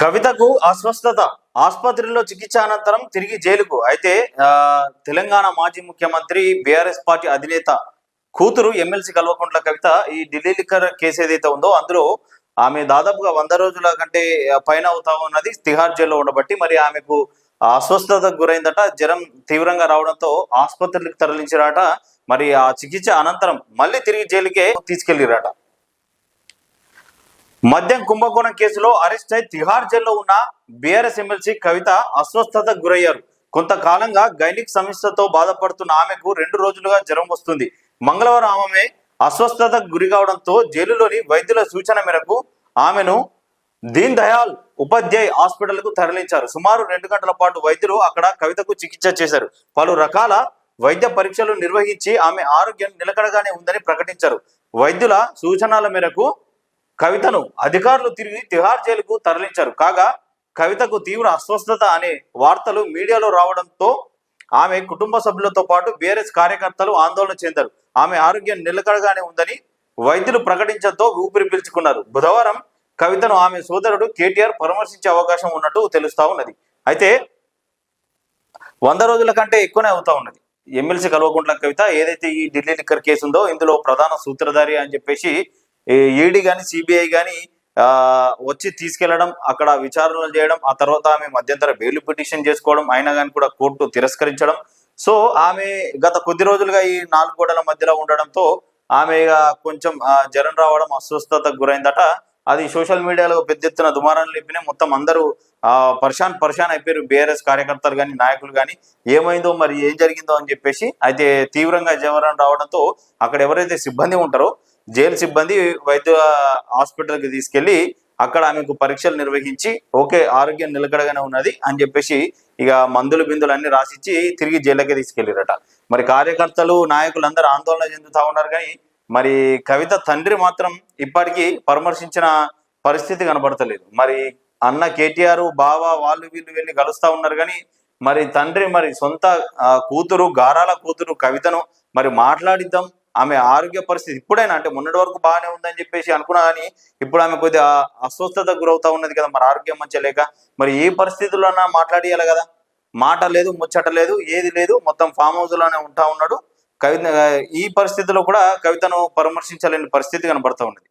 కవితకు అస్వస్థత. ఆసుపత్రిలో చికిత్స అనంతరం తిరిగి జైలుకు. అయితే ఆ, తెలంగాణ మాజీ ముఖ్యమంత్రి బీఆర్ఎస్ పార్టీ అధినేత కూతురు ఎమ్మెల్సీ కల్వకుంట్ల కవిత ఈ ఢిల్లీ లిక్కర్ కేసు ఏదైతే ఉందో అందులో ఆమె దాదాపుగా వంద రోజుల కంటే పైన అవుతా ఉన్నది. తిహార్ జైల్లో ఉండబట్టి మరి ఆమెకు అస్వస్థతకు గురైందట. జ్వరం తీవ్రంగా రావడంతో ఆసుపత్రికి తరలించారట. మరి ఆ చికిత్స అనంతరం మళ్ళీ తిరిగి జైలుకే తీసుకెళ్ళిరట. మద్యం కుంభకోణం కేసులో అరెస్ట్ అయి తిహార్ జైల్లో ఉన్న బీఆర్ఎస్ ఎమ్మెల్సీ కవిత అస్వస్థతకు గురయ్యారు. కొంతకాలంగా గైనిక్ సమస్యతో బాధపడుతున్న ఆమెకు రెండు రోజులుగా జ్వరం వస్తుంది. మంగళవారం ఆమె అస్వస్థతకు గురి కావడంతో జైలులోని వైద్యుల సూచన మేరకు ఆమెను దీన్ దయాల్ ఉపాధ్యాయ్ హాస్పిటల్కు తరలించారు. సుమారు రెండు గంటల పాటు వైద్యులు అక్కడ కవితకు చికిత్స చేశారు. పలు రకాల వైద్య పరీక్షలు నిర్వహించి ఆమె ఆరోగ్యం నిలకడగానే ఉందని ప్రకటించారు. వైద్యుల సూచనల మేరకు కవితను అధికారులు తిరిగి తిహార్ జైలుకు తరలించారు. కాగా కవితకు తీవ్ర అస్వస్థత అనే వార్తలు మీడియాలో రావడంతో ఆమె కుటుంబ సభ్యులతో పాటు బీఆర్ఎస్ కార్యకర్తలు ఆందోళన చెందారు. ఆమె ఆరోగ్యం నిలకడగానే ఉందని వైద్యులు ప్రకటించడంతో ఊపిరి పీల్చుకున్నారు. బుధవారం కవితను ఆమె సోదరుడు కేటీఆర్ పరామర్శించే అవకాశం ఉన్నట్టు తెలుస్తా ఉన్నది. అయితే వంద రోజుల కంటే ఎక్కువనే అవుతా ఉన్నది. ఎమ్మెల్సీ కల్వకుంట్ల కవిత ఏదైతే ఈ ఢిల్లీ లిక్కర్ కేసు ఉందో ఇందులో ప్రధాన సూత్రధారి అని చెప్పేసి ఈడీ కానీ సిబిఐ కానీ వచ్చి తీసుకెళ్ళడం అక్కడ విచారణలు చేయడం ఆ తర్వాత ఆమె మధ్యంతర బెయిల్ పిటిషన్ చేసుకోవడం అయినా కానీ కూడా కోర్టు తిరస్కరించడం. సో ఆమె గత కొద్ది రోజులుగా ఈ నాలుగు గోడల మధ్యలో ఉండడంతో ఆమె ఇక కొంచెం ఆ, జ్వరం రావడం అస్వస్థతకు గురైందట. అది సోషల్ మీడియాలో పెద్ద ఎత్తున దుమారాన్ని లేపినాయి మొత్తం అందరూ ఆ పర్షాన్ పర్షాన్ అయిపోయారు. బీఆర్ఎస్ కార్యకర్తలు కానీ నాయకులు కానీ ఏమైందో మరి ఏం జరిగిందో అని చెప్పేసి అయితే తీవ్రంగా జ్వరం రావడంతో అక్కడ ఎవరైతే సిబ్బంది ఉంటారో జైలు సిబ్బంది వైద్య హాస్పిటల్కి తీసుకెళ్ళి అక్కడ ఆమెకు పరీక్షలు నిర్వహించి ఓకే ఆరోగ్యం నిలకడగానే ఉన్నది అని చెప్పేసి ఇక మందులు బిందులు అన్ని రాసిచ్చి తిరిగి జైలుకి తీసుకెళ్ళిరట మరి కార్యకర్తలు నాయకులు అందరూ ఆందోళన చెందుతా ఉన్నారు కానీ మరి కవిత తండ్రి మాత్రం ఇప్పటికీ పరామర్శించిన పరిస్థితి కనబడతలేదు. మరి అన్న కేటీఆర్ బావ వాళ్ళు వీళ్ళు వెళ్ళి కలుస్తా ఉన్నారు కానీ మరి తండ్రి మరి సొంత కూతురు గారాల కూతురు కవితను మరి మాట్లాడిద్దాం ఆమె ఆరోగ్య పరిస్థితి ఇప్పుడైనా అంటే మొన్నటి వరకు బాగానే ఉందని చెప్పేసి అనుకున్నా కానీ ఇప్పుడు ఆమె కొద్దిగా అస్వస్థతకు గురవుతా ఉన్నది కదా మరి ఆరోగ్యం మంచిగా లేక. మరి ఏ పరిస్థితుల్లోనా మాట్లాడియాలి కదా. మాట లేదు ముచ్చట లేదు ఏది లేదు మొత్తం ఫామ్ హౌస్లోనే ఉంటా ఉన్నాడు. కవిత ఈ పరిస్థితిలో కూడా కవితను పరామర్శించలేని పరిస్థితి కనబడతా ఉన్నది.